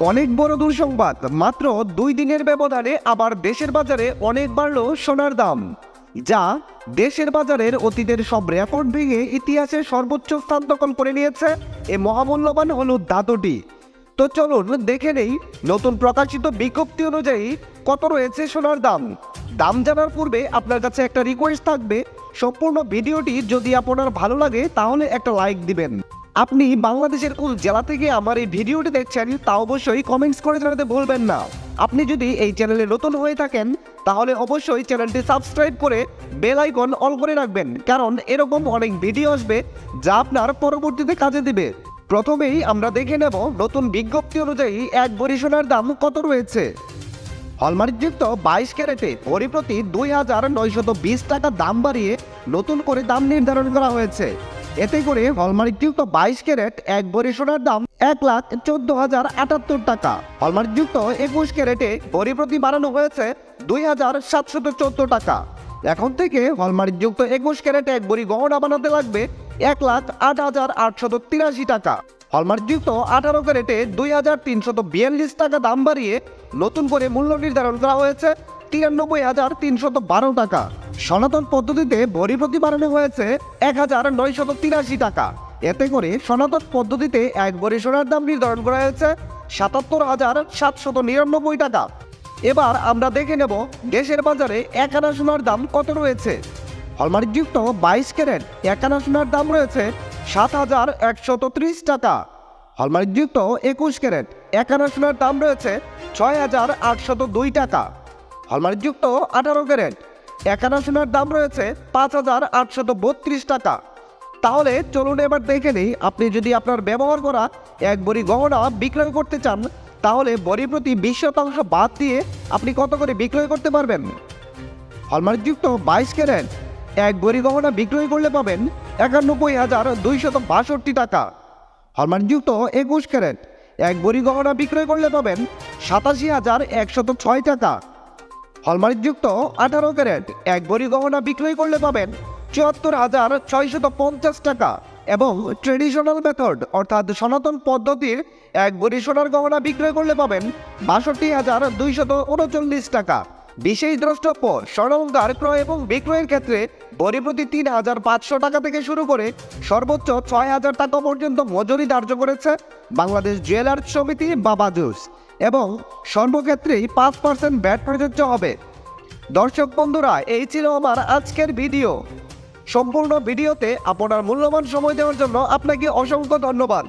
অনেক বড় দুঃসংবাদ। মাত্র দুই দিনের ব্যবধানে আবার দেশের বাজারে অনেক বাড়ল সোনার দাম। যা দেশের বাজারের অতীতের সব রেকর্ড ভেঙে ইতিহাসে সর্বোচ্চ স্থান দখল করে নিয়েছে এ মহামূল্যবান হল ধাতুটি তো চলুন দেখে নেই নতুন প্রকাশিত বিজ্ঞপ্তি অনুযায়ী কত রয়েছে সোনার দাম। দাম জানার পূর্বে আপনার কাছে একটা রিকোয়েস্ট থাকবে। সম্পূর্ণ ভিডিওটি যদি আপনার ভালো লাগে তাহলে একটা লাইক দিবেন। আপনি বাংলাদেশের কোন জেলা থেকে আমার এই ভিডিওটি দেখছেন তা অবশ্যই কমেন্টস করে জানাতে ভুলবেন না। আপনি যদি এই চ্যানেলে নতুন হয়ে থাকেন, তাহলে অবশ্যই চ্যানেলটি সাবস্ক্রাইব করে বেল আইকন অল করে রাখবেন। কারণ এরকম অনেক ভিডিও আসবে যা আপনার পরবর্তীতে কাজে দিবে। প্রথমেই আমরা দেখে নেব নতুন বিজ্ঞপ্তি অনুযায়ী এক ভরি সোনার দাম কত রয়েছে। হলমার্কযুক্ত বাইশ ক্যারেটে ভরি প্রতি দুই হাজার নয়শত বিশ টাকা দাম বাড়িয়ে নতুন করে দাম নির্ধারণ করা হয়েছে। এতে করে হলমার্কযুক্ত বাইশ ক্যারেট এক ভরি সোনার দাম এক লাখ চোদ্দ হাজার আটাত্তর টাকা। হলমার্কযুক্ত একুশ ক্যারেটে ভরি প্রতি বাড়ানো হয়েছে দুই হাজার সাতশত চোদ্দ টাকা। এখন থেকে হলমার্কযুক্ত একুশ ক্যারেট এক ভরি গহনা বানাতে লাগবে এক লাখ আট হাজার আটশত তিরাশি টাকা। হলমার্কযুক্ত আঠারো ক্যারেটে দুই হাজার তিনশত বিয়াল্লিশ টাকা দাম বাড়িয়ে নতুন করে মূল্য নির্ধারণ করা হয়েছে তিরানব্বই হাজার তিনশত বারো টাকা। সনাতন পদ্ধতিতে ভরি প্রতি বাড়ানো হয়েছে এক হাজার নয়শত তিরাশি টাকা। এতে করে সনাতন পদ্ধতিতে এক ভরি সোনার দাম নির্ধারণ করা হয়েছে সাতাত্তর হাজার সাতশত নিরানব্বই টাকা। এবার আমরা দেখে নেব দেশের বাজারে এক আনা সোনার দাম কত রয়েছে। হলমার্কযুক্ত বাইশ ক্যারেট এক আনা সোনার দাম রয়েছে সাত হাজার একশত ত্রিশ টাকা। হলমার্কযুক্ত একুশ ক্যারেট এক আনা সোনার দাম রয়েছে ছয় হাজার আটশত দুই টাকা। হলমার্কযুক্ত আঠারো ক্যারেট এক আনা সোনার দাম রয়েছে পাঁচ হাজার আটশত বত্রিশ টাকা। তাহলে চলুন এবার দেখে নিই, আপনি যদি আপনার ব্যবহার করা এক বড়ি গহনা বিক্রয় করতে চান, তাহলে বড়ি প্রতি বিশ শতাংশ বাদ দিয়ে আপনি কত করে বিক্রয় করতে পারবেন? হলমার্কযুক্ত বাইশ ক্যারেট, এক বড়ি গহনা বিক্রয় করলে পাবেন একানব্বই হাজার দুইশত বাষট্টি টাকা। হলমার্কযুক্ত একুশ ক্যারেট, এক বড়ি গহনা বিক্রয় করলে পাবেন সাতাশি হাজার একশত ছয় টাকা। হলমার্কযুক্ত আঠারো ক্যারেট, এক বড়ি গহনা বিক্রয় করলে পাবেন চুয়াত্তর হাজার ছয়শত পঞ্চাশ টাকা এবং ট্রেডিশনাল মেথড অর্থাৎ সনাতন পদ্ধতির এক বড়ি সোনার গহনা বিক্রয় করলে পাবেন বাষট্টি হাজার দুইশত উনচল্লিশ টাকা। বিশেষ দ্রষ্টব্য, স্বর্ণালঙ্কার ক্রয় এবং বিক্রয়ের ক্ষেত্রে বড়ি প্রতি তিন হাজার পাঁচশো টাকা থেকে শুরু করে সর্বোচ্চ ছয় হাজার টাকা পর্যন্ত মজুরি ধার্য করেছে বাংলাদেশ জুয়েলার্স সমিতি বা বাজুস এবং সর্বক্ষেত্রেই পাঁচ পার্সেন্ট ব্যাট প্রযোজ্য হবে। দর্শক বন্ধুরা, এই ছিল আমার আজকের ভিডিও। সম্পূর্ণ ভিডিওতে আপনার মূল্যবান সময় দেওয়ার জন্য আপনাকে অসংখ্য ধন্যবাদ।